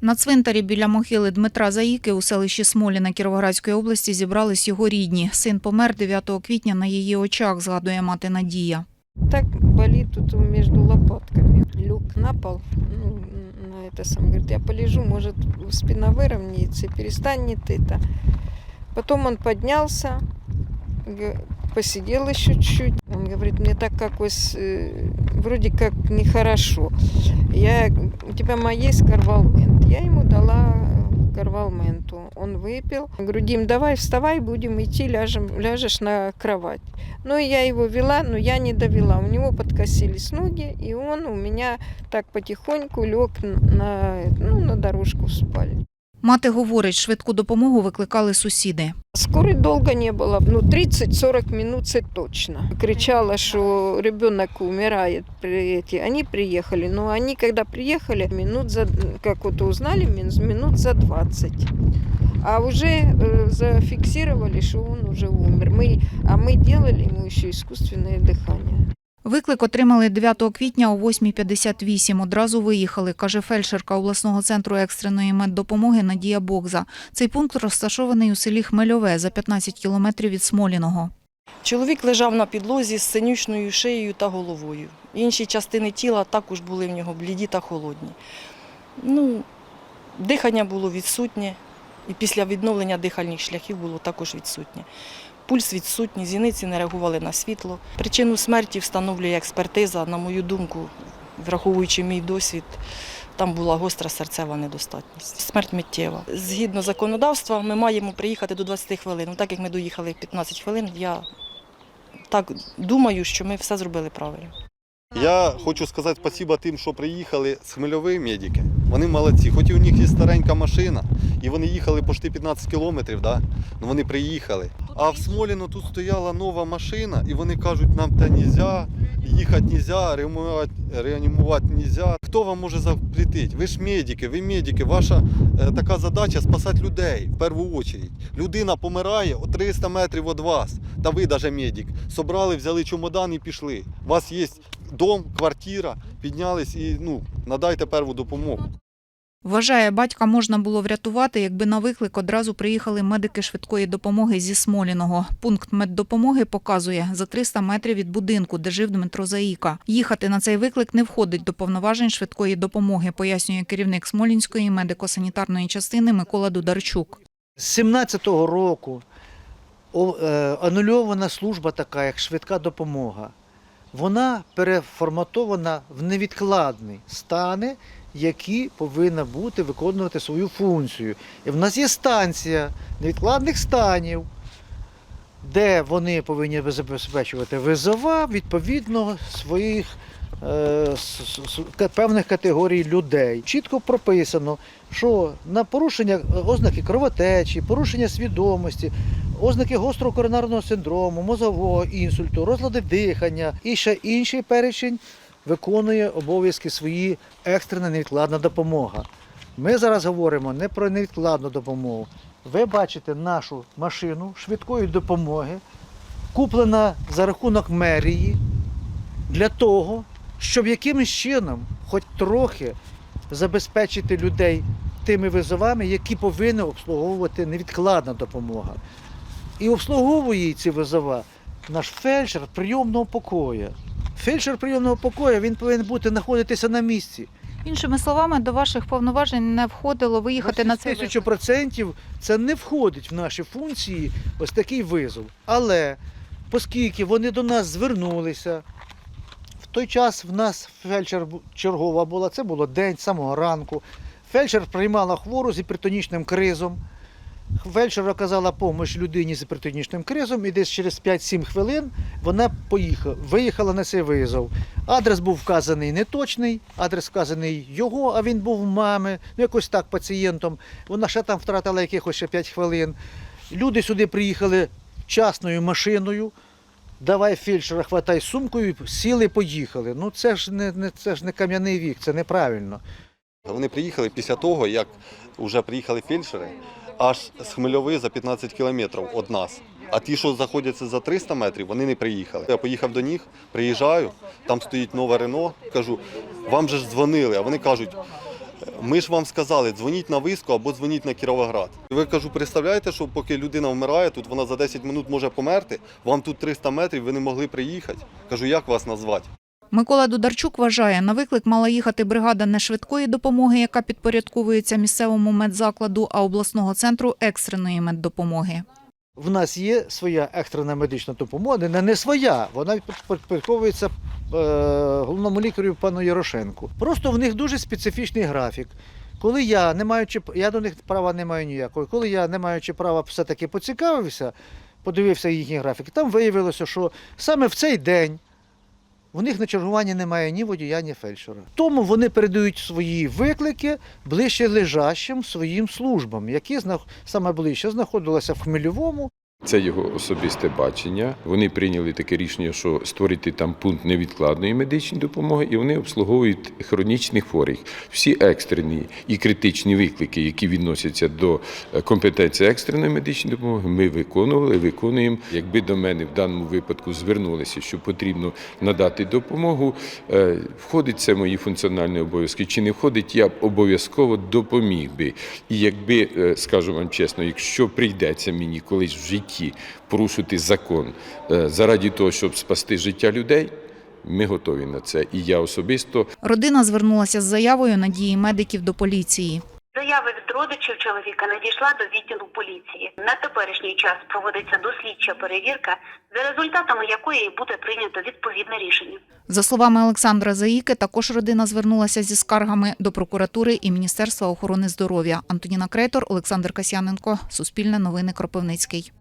На цвинтарі біля могили Дмитра Заїки у селищі Смоліна Кіровоградської області зібрались його рідні. Син помер 9 квітня на її очах, згадує мати Надія. Так болит тут между лопатками. Люк на пол, ну, на это сам, говорит, я полежу, может, спина выровняется и перестанет это. Потом он поднялся, г- посидел еще чуть-чуть. Он говорит, мне так как вы с- э, вроде как нехорошо. Я, у тебя ма есть карвалмент? Я ему дала э, карвалменту. Он выпил. Говорю, Дим, давай вставай, будем идти, ляжем, ляжешь на кровать. Ну, я его вела, но я не довела. У него подкосились ноги, и он у меня так потихоньку лег на, ну, на дорожку в спальню. Мати говорить, швидку допомогу викликали сусіди. Скорой долго не было, ну 30-40 минут это точно. Кричала, что ребенок умирает. При эти. Они приехали, но они когда приехали, минут за, как вот узнали, мин- минут за 20. А уже э, зафиксировали, что он уже умер. Мы, а мы делали ему еще искусственное дыхание. Виклик отримали 9 квітня о 8.58. Одразу виїхали, каже фельдшерка обласного центру екстреної меддопомоги Надія Богза. Цей пункт розташований у селі Хмельове за 15 кілометрів від Смоліного. Чоловік лежав на підлозі з синючною шиєю та головою. Інші частини тіла також були в нього бліді та холодні. Ну, дихання було відсутнє, і після відновлення дихальних шляхів було також відсутнє. Пульс відсутній, зіниці не реагували на світло. Причину смерті встановлює експертиза, на мою думку, враховуючи мій досвід, там була гостра серцева недостатність. Смерть миттєва. Згідно законодавства, ми маємо приїхати до 20 хвилин. Ну, Так як ми доїхали в 15 хвилин, я так думаю, що ми все зробили правильно. Я хочу сказати спасибо тим, що приїхали з Хмельової медики. Вони молодці. Хоч і у них є старенька машина, і вони їхали почти 15 кілометрів, да? ну вони приїхали. А в Смоліно тут стояла нова машина, і вони кажуть, нам те нельзя, їхати нельзя, реанімувати, реанімувати нельзя. Хто вам може запретити? Ви ж медики, ви медики. Ваша е, така задача спасати людей в першу чергу. Людина помирає о 300 метрів від вас, та ви навіть медик. Собрали, взяли чемодан і пішли. У вас є дом, квартира, піднялись і ну, надайте перву допомогу. Вважає, батька можна було врятувати, якби на виклик одразу приїхали медики швидкої допомоги зі Смоліного. Пункт меддопомоги показує за 300 метрів від будинку, де жив Дмитро Заїка. Їхати на цей виклик не входить до повноважень швидкої допомоги, пояснює керівник Смолінської медико-санітарної частини Микола Дударчук. З 17-го року е, анульована служба така, як швидка допомога. Вона переформатована в невідкладні стани, які повинні бути виконувати свою функцію. І в нас є станція невідкладних станів, де вони повинні забезпечувати визова відповідно своїх е, певних категорій людей. Чітко прописано, що на порушення ознаки кровотечі, порушення свідомості, ознаки гострого коронарного синдрому, мозового інсульту, розлади дихання і ще інший перечень виконує обов'язки свої екстрена невідкладна допомога. Ми зараз говоримо не про невідкладну допомогу. Ви бачите нашу машину швидкої допомоги, куплена за рахунок мерії для того, щоб якимось чином, хоч трохи, забезпечити людей тими визовами, які повинні обслуговувати невідкладна допомога. І обслуговує ці визова наш фельдшер прийомного покою. Фельдшер прийомного покою він повинен бути знаходитися на місці. Іншими словами, до ваших повноважень не входило виїхати на цей Тисячу процентів це не входить в наші функції ось такий визов. Але оскільки вони до нас звернулися, в той час в нас фельдшер чергова була, це було день самого ранку. Фельдшер приймала хвору з гіпертонічним кризом. Фельдшер оказала допомогу людині з гіпертонічним кризом, і десь через 5-7 хвилин вона поїхала, виїхала на цей визов. Адрес був вказаний неточний, адрес вказаний його, а він був мами, ну якось так пацієнтом. Вона ще там втратила якихось ще 5 хвилин. Люди сюди приїхали частною машиною. Давай фельдшера, хватай сумкою, сіли, поїхали. Ну це ж не, не це ж не кам'яний вік, це неправильно. Вони приїхали після того, як вже приїхали фельдшери, аж з Хмельови за 15 кілометрів від нас. А ті, що знаходяться за 300 метрів, вони не приїхали. Я поїхав до них, приїжджаю, там стоїть нове Рено, кажу, вам же ж дзвонили, а вони кажуть, Ми ж вам сказали, дзвоніть на Виску або дзвоніть на Кіровоград. Ви кажу, представляєте, що поки людина вмирає, тут вона за 10 минут може померти, вам тут 300 метрів, ви не могли приїхати. Кажу, як вас назвати? Микола Дударчук вважає, на виклик мала їхати бригада не швидкої допомоги, яка підпорядковується місцевому медзакладу, а обласного центру екстреної меддопомоги. В нас є своя екстрена медична допомога, не, не своя, вона підпорядковується е, головному лікарю пану Ярошенку. Просто в них дуже специфічний графік. Коли я, не маючи, я до них права не маю ніякого, коли я, не маючи права, все-таки поцікавився, подивився їхній графік, там виявилося, що саме в цей день у них на чергуванні немає ні водія, ні фельдшера. Тому вони передають свої виклики ближче лежащим своїм службам, які знах- саме ближче знаходилися в Хмельовому. Це його особисте бачення. Вони прийняли таке рішення, що створити там пункт невідкладної медичної допомоги, і вони обслуговують хронічних хворих. Всі екстрені і критичні виклики, які відносяться до е, компетенції екстреної медичної допомоги, ми виконували, виконуємо. Якби до мене в даному випадку звернулися, що потрібно надати допомогу, е, входить це в мої функціональні обов'язки. Чи не входить, я б обов'язково допоміг би. І якби, е, скажу вам чесно, якщо прийдеться мені колись в житті порушити закон е, заради того, щоб спасти життя людей, ми готові на це. І я особисто Родина звернулася з заявою на дії медиків до поліції. Заява від родичів чоловіка надійшла до відділу поліції. На теперішній час проводиться дослідча перевірка, за результатами якої буде прийнято відповідне рішення. За словами Олександра Заїки, також родина звернулася зі скаргами до прокуратури і Міністерства охорони здоров'я. Антоніна Крейтор, Олександр Касяненко, Суспільне новини Кропивницький.